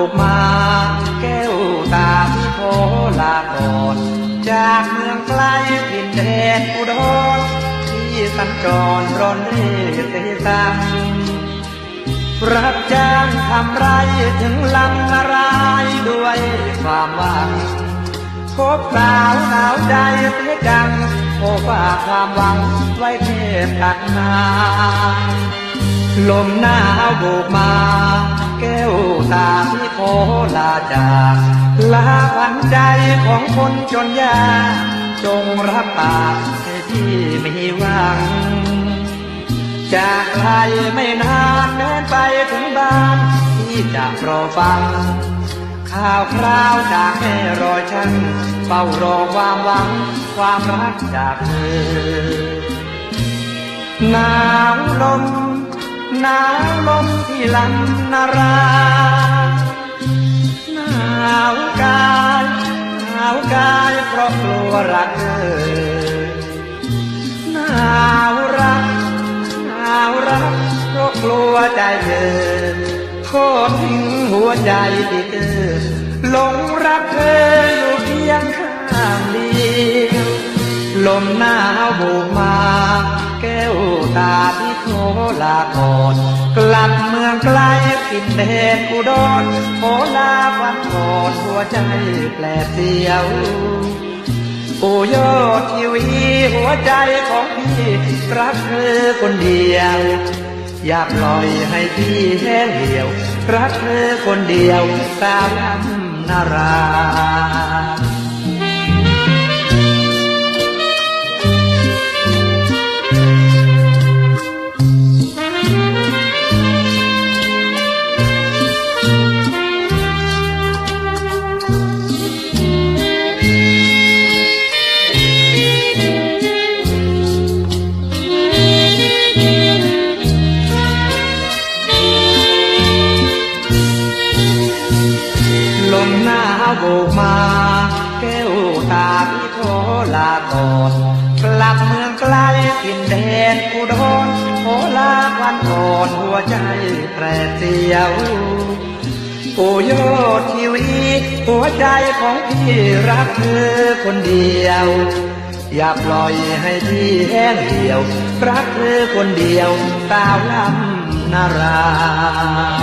ลูกมาแก้วตาที่โคลาก่อนจากเมืองไกลถิ่นแดนอุดรที่สัญจรร้อนเรศเตตังรับจ้างทำไรถึงลำนะรายด้วยความหวังพบสาวสาวใจเสียจังโอฝากความหวังไว้เทพตักนาลมหนาวโบกมา แก้วตาที่โคลาจากลาพันใจของคนจนยา จงรับปากให้พี่ไมีหวัง จากใครไม่นานแม้นไปถึงบ้าน ที่จะรอฟัง ข่าวคราวจากแม่รอฉัน เฝ้ารอความหวัง ความรักจากเธอหนาวลม หนาวลมที่ลำนาราหนาวกายหนาวกายเพราะกลัวรักเธอหนาวรักหนาวรักเพราะกลัวใจเธอโทษทิ้งหัวใจที่เธอหลงรักเธออยู่เพียงข้างเดียวลมหนาวโบกมา แก้วตาที่ โทลาก่อนกลับเมืองไกลถิ่นแดนอุดรโคลาวันก่อนหัวใจแปลเสียวโอ้ยอดทีวีหัวใจของพี่รักเธอคนเดียว อยากปล่อยให้พี่แห้งเหี่ยว รักเธอคนเดียวสาวลำนาราาวโบกมา แก้วตาพี่โทลาก่อนกลับเมืองไกลถิ่นแดนอุดรโคลาวันก่อนหัวใจแปรเสียวโอ้ยอดทีวีหัวใจของพี่รักเธอคนเดียว อย่าปล่อยให้พี่แห้งเหี่ยว รักเธอคนเดียวสาวลำนารา